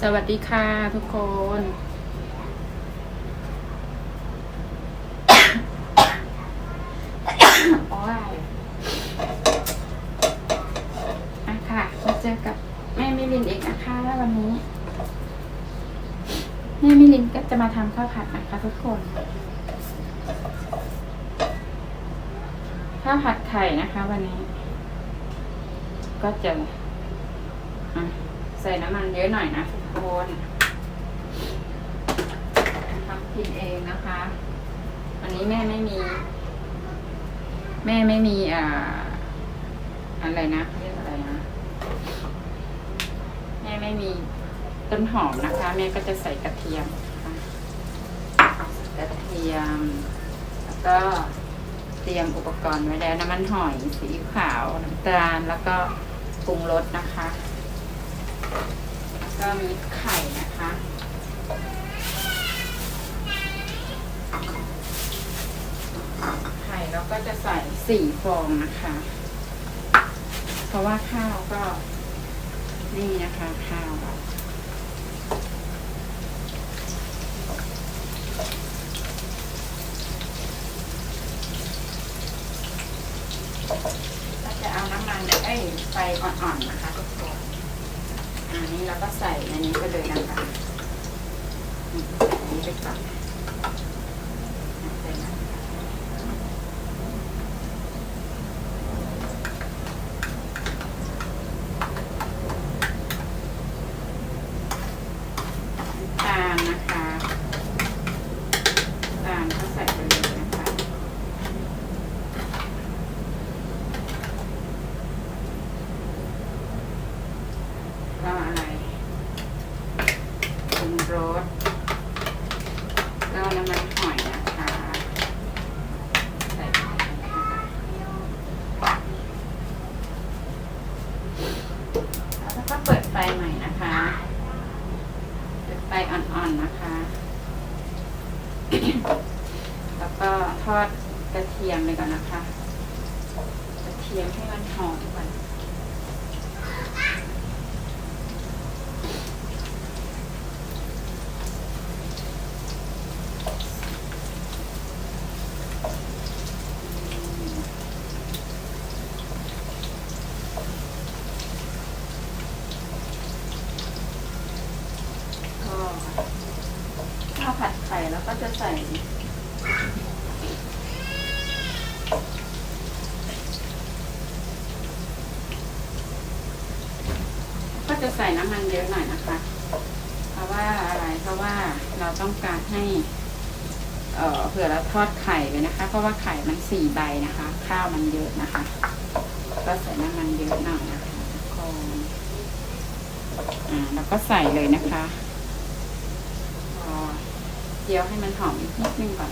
สวัสดีค่ะทุกคน โอ้ยอะค่ะ มาเจอกับแม่มิลินเอีกนะคะวันนี้ แม่มิลินก็จะมาทำข้าวผัดนะคะทุกคน ข้าวผัดไข่นะคะวันนี้ ก็จะอะ ส่น้ำมันเยอะหน่อยนะทุกคนทำกินเองนะคะ วันนี้แม่ไม่มี แม่ไม่มีอ่าอะไรนะเรียกอะไรนะ แม่ไม่มีต้นหอมนะคะ แม่ก็จะใส่กระเทียมกระเทียม แล้วก็เตรียมอุปกรณ์ไว้แล้วน้ำมันหอยสีขาวน้ำตาลแล้วก็ปรุงรสนะคะ แล้วก็มีไข่นะคะ ไข่เราก็จะใส่สี่ฟองนะคะ เพราะว่าข้าวก็ นี่นะคะข้าวเราก็จะเอาน้ำมันไอ้ยไฟอ่อนๆนะคะ อันนี้เราก็ใส่ในนี้ไปเลยนะคะอันนี้ไปก่อนใส่น้ำ ตาลนะคะตาลก็ใส่ไปเลยนะคะ ก็อะไรปรุงรสแล้วน้ำมันหอยนะคะ ใส่ไปนะคะ แล้วก็เปิดไฟใหม่นะคะ เปิดไฟอ่อนๆนะคะ แล้วก็ทอดกระเทียมเลยก่อนนะคะ กระเทียมให้มันหอมก่อน ก็ ข่แล้วก็จะใส่ก็จะใส่น้ำมันเยอะหน่อยนะคะ เพราะว่าอะไรเพราะว่าเราต้องการให้ เอ่อเผื่อเราทอดไข่ไปนะคะ เพราะว่าไข่มันสี่ใบนะคะ ข้าวมันเยอะนะคะ ก็ใส่น้ำมันเยอะหน่อยนะคะทุกคนอ่าแล้วก็ใส่เลยนะคะ เจียวให้มันหอมอีกนิดนึงก่อน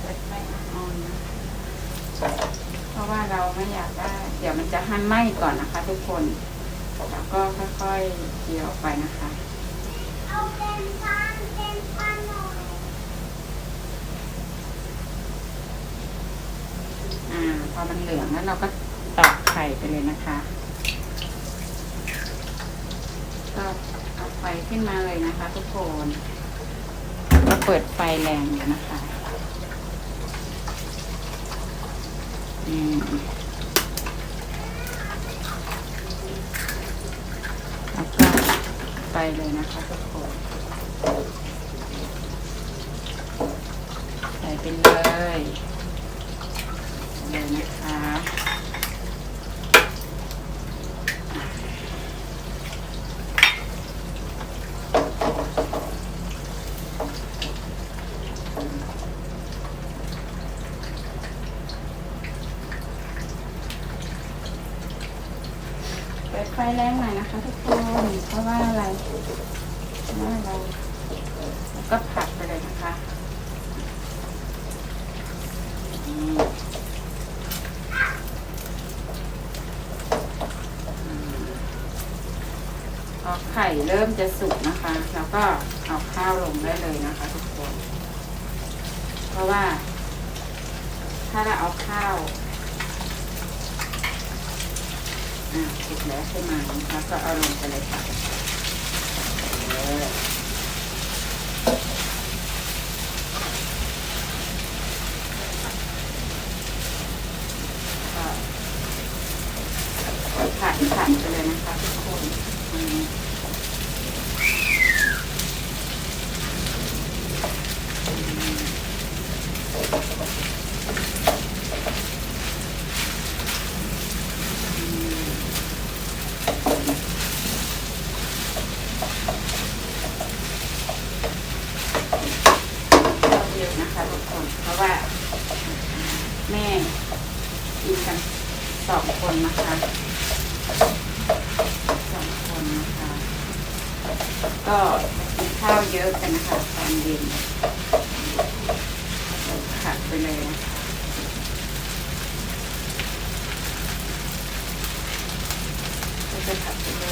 เปิดไฟอ่อนๆนะคะเพราะว่าเราไม่อยากได้เดี๋ยวมันจะให้ไหม้ก่อนนะคะ ทุกคนแล้วก็ค่อยๆเจียวไปนะคะเอาเป็นพันเป็นพันหน่อยอ่าพอมันเหลืองแล้วเราก็ตอกไข่ไปเลยนะคะก็เอาไฟขึ้นมาเลยนะคะทุกคนก็เปิดไฟแรงอยู่นะคะอืมแล้วก็ไปเลยนะคะทุกคนใส่ไปเลยเลยนะคะ ไฟแรงหน่อยนะคะทุกคนเพราะว่าอะไรเพราะว่าเราแล้วก็ผัดไปเลยนะคะอืมอืมพอไข่เริ่มจะสุกนะคะ แล้วก็เอาข้าวลงได้เลยนะคะทุกคน เพราะว่า ถ้าเราเอาข้าว อ่าถูกแล้วใช่ไหมนะคะก็เอาลงไปเลยค่ะเออก็ผัดผัดไปเลยนะคะทุกคนอืม เราเยอะนะคะทุกคน เพราะว่า แม่กินกันสองคนนะคะสองคนนะคะ ก็กินข้าวเยอะกันนะคะตอนเย็นผัดไปเลยนะคะก็จะผัดไปเล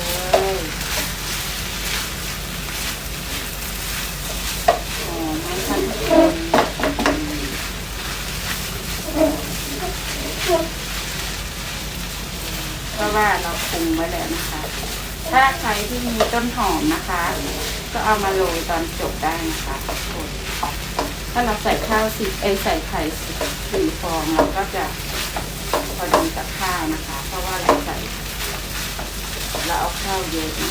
ยหอมมันทันทุกคนเพราะว่าเราปรุงไว้แล้วนะคะ ถ้าใครที่มีต้นหอมนะคะ ก็เอามาโรยตอนจบได้นะคะทุกคนถ้าเราใส่ข้าวสิเอใส่ไข่สี่ฟองเราก็จะพอดีกับข้าวนะคะ เพราะว่าเราใส่เราเอาข้าวเยอะนะ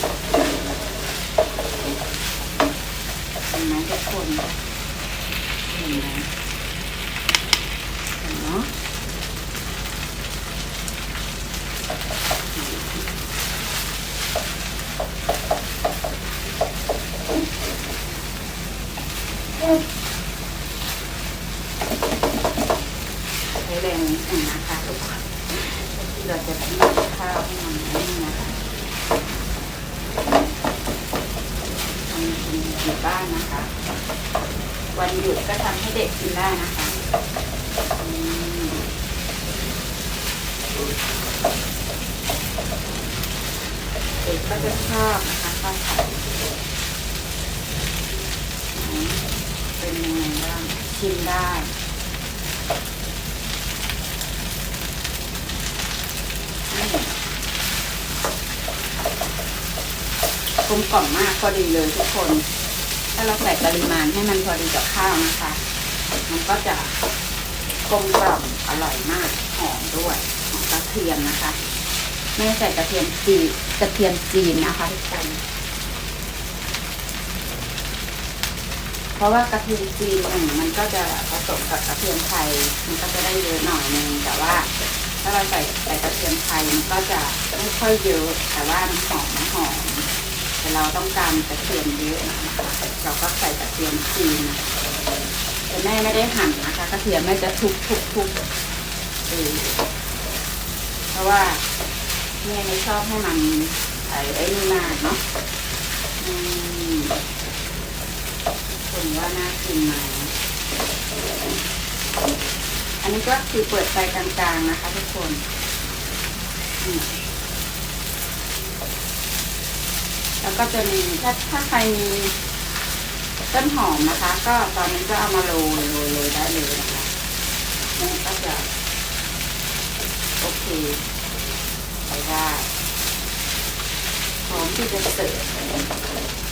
เห็นไหมทุกคนเห็นไหมเห็นเนาะ ใช้ แรงนิดหนึ่งนะคะทุกคนเราจะทำข้าวให้มันนิ่มนะคะทำกินอยู่บ้านนะคะ วันหยุดก็ทำให้เด็กกินได้นะคะเด็กก็จะชอบนะคะข้าวผัดเป็นยังไงบ้างชิมได้ ลมกล่อมมากพอดีเลยทุกคน ถ้าเราใส่ปริมาณให้มันพอดีกับข้าวนะคะ มันก็จะกลมกล่อมอร่อยมากหอมด้วยหอมกระเทียมนะคะไม่ใส่กระเทียมจีนกระเทียมจีนนะคะทุกคนเพราะว่ากระเทียมจีนหนึ่งมันก็จะผสมกับกระเทียมไทยมันก็จะได้เยอะหน่อยนึงแต่ว่าถ้าเราใส่ใส่กระเทียมไทยมันก็จะไม่ค่อยเยอะแต่ว่ามันหอมมันหอม แต่เราต้องการกระเทียมเยอะนะคะเราก็ใส่กระเทียมจีนนะคะแต่แม่ไม่ได้หั่นนะคะกระเทียมแม่จะทุบทุบทุบเพราะว่าแม่ไม่ชอบให้มันไอ้ไอ้นี่มากเนาะคุณว่าน่ากินไหมอันนี้ก็คือเปิดไฟกลางๆนะคะทุกคนอืม แล้วก็จะมีถ้าถ้าใครมีต้นหอมนะคะ ก็ตอนนี้ก็เอามาโรยโรยโรยได้เลยนะคะมันก็จะโอเคไปได้พร้อมที่จะเสิร์ฟ